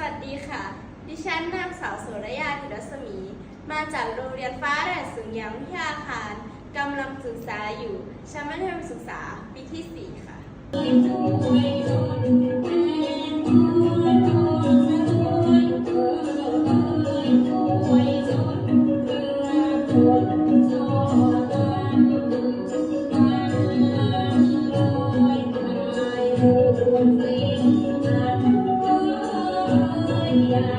สวัสดีค่ะ ดิฉันนางสาวสุรยาธิรัศมี มาจากโรงเรียนฟ้าแดดสุญญามวิทยาคารกำลังศึกษาอยู่ชั้นมัธยมศึกษาปีที่ 4 ค่ะอย Yeah.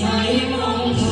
ใช้มอง